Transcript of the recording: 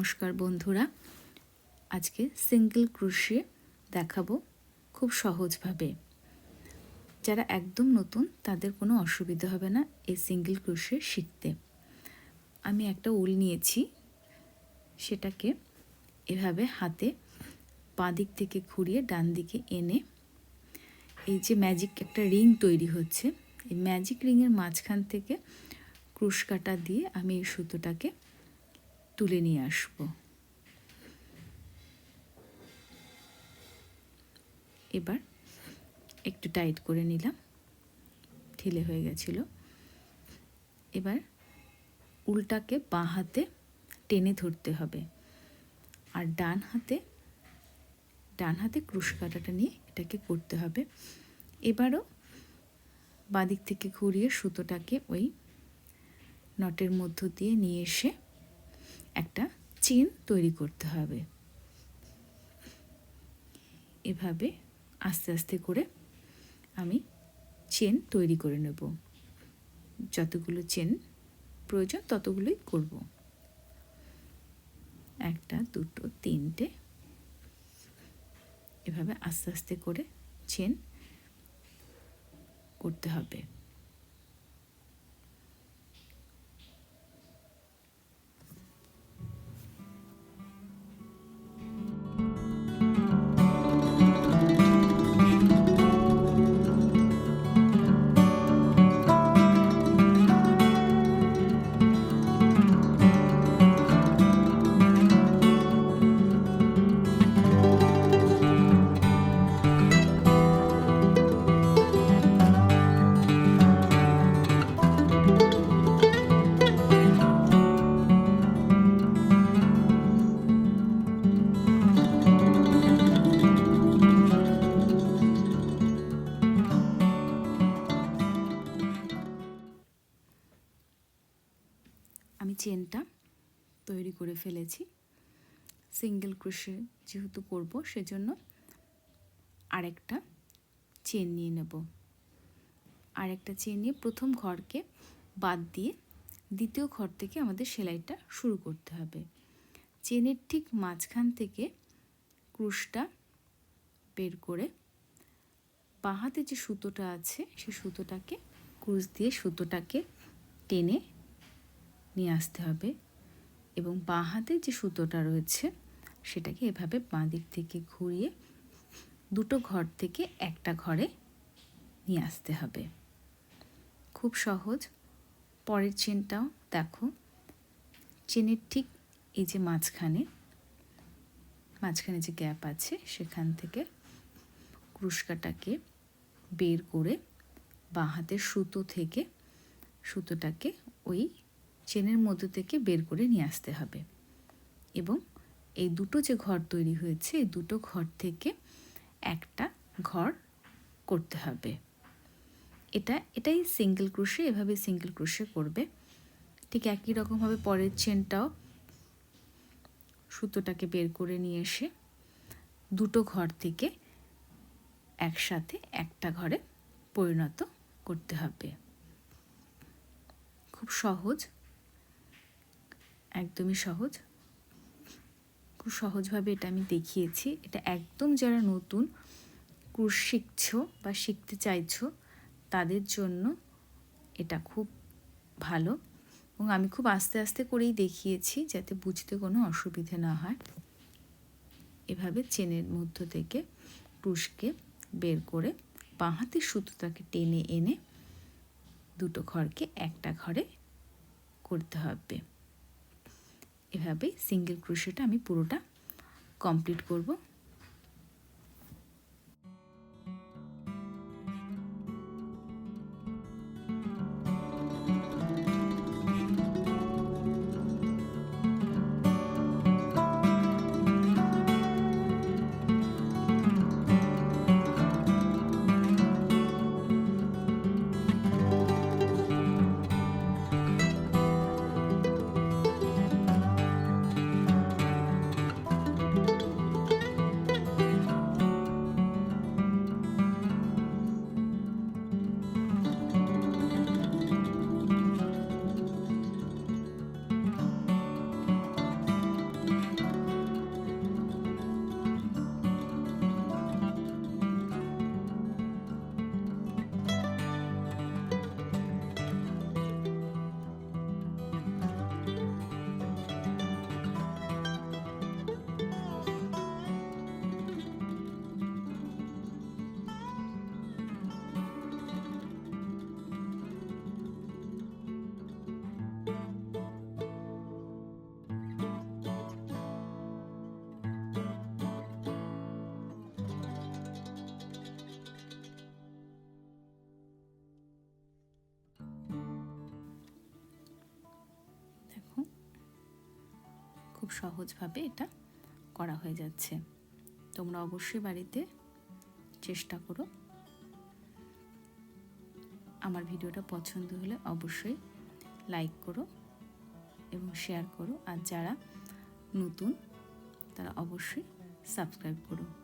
নমস্কার বন্ধুরা। আজকে সিঙ্গেল ক্রুশে দেখাবো খুব সহজভাবে। যারা একদম নতুন, তাদের কোনো অসুবিধা হবে না এই সিঙ্গেল ক্রুশে শিখতে। আমি একটা উল নিয়েছি, সেটাকে এভাবে হাতে বাঁ দিক থেকে ঘুরিয়ে ডান দিকে এনে এই যে ম্যাজিক একটা রিং তৈরি হচ্ছে, এই ম্যাজিক রিংয়ের মাঝখান থেকে ক্রুশ কাটা দিয়ে আমি এই সুতোটাকে তুলে নিয়ে আসব। এবার একটু টাইট করে নিলাম। ঢিলে হয়ে গেছিল। এবার উল্টাকে বাঁ হাতে টেনে ধরতে হবে। আর ডান হাতে ডান হাতে ক্রুশ কাটাটা নিয়ে এটাকে করতে হবে। এবারও বাদিক থেকে ঘুরিয়ে সুতোটাকে ওই নটের মধ্য দিয়ে নিয়ে এসে একটা চেন তৈরি করতে হবে। এভাবে আস্তে আস্তে করে আমি চেন তৈরি করে নেব। যতগুলো চেন প্রয়োজন ততগুলোই করব। একটা, দুটো, তিনটে। এভাবে আস্তে আস্তে করে চেন করতে হবে। তৈরি করে ফেলেছি। সিঙ্গেল ক্রোশে যেহেতু করব, সেজন্য আরেকটা চেন নিয়ে নেব। আরেকটা চেন নিয়ে প্রথম ঘরকে বাদ দিয়ে দ্বিতীয় ঘর থেকে আমাদের সেলাইটা শুরু করতে হবে। চেনের ঠিক মাঝখান থেকে ক্রুশটা বের করে বাহাতে যে সুতোটা আছে, সেই সুতোটাকে, ক্রুশ দিয়ে সুতোটাকে টেনে নিয়ে আসতে হবে। এবং বাঁ হাতে যে সুতোটা রয়েছে, সেটাকে এভাবে বাঁ দিক থেকে ঘুরিয়ে দুটো ঘর থেকে একটা ঘরে নিয়ে আসতে হবে। খুব সহজ। পরের চেনটাও দেখো। চেনের ঠিক এই যে মাঝখানে মাঝখানে যে গ্যাপ আছে, সেখান থেকে ক্রুশকাটাকে বের করে বাঁ হাতের সুতো থেকে, সুতোটাকে ওই চেনের মধ্যে থেকে বের করে নিয়ে আসতে হবে। এবং এই দুটো যে ঘর তৈরি হয়েছে, এই দুটো ঘর থেকে একটা ঘর করতে হবে। এটা, এটাই সিঙ্গেল ক্রুশে এভাবে সিঙ্গেল ক্রুশে করবে। ঠিক একই রকমভাবে পরের চেনটাও সুতোটাকে বের করে নিয়ে এসে দুটো ঘর থেকে একসাথে একটা ঘরে পরিণত করতে হবে। খুব সহজ একদমই সহজ। খুব সহজভাবে এটা আমি দেখিয়েছি। এটা একদম যারা নতুন ক্রুশ শিখছো বা শিখতে চাইছো, তাদের জন্য এটা খুব ভালো এবং আমি খুব আস্তে আস্তে করেই দেখিয়েছি যাতে বুঝতে কোনো অসুবিধে না হয়। এভাবে চেনের মধ্য থেকে ক্রুশকে বের করে বাঁহাতে সুতোটাকে টেনে এনে দুটো ঘরকে একটা ঘরে করতে হবে। এভাবে সিঙ্গেল ক্রোশেটা আমি পুরোটা কমপ্লিট করব। সহজভাবে এটা করা হয়ে যাচ্ছে। তোমরা অবশ্যই বাড়িতে চেষ্টা করো। আমার ভিডিওটা পছন্দ হলে অবশ্যই লাইক করো এবং শেয়ার করো। আর যারা নতুন, তারা অবশ্যই সাবস্ক্রাইব করো।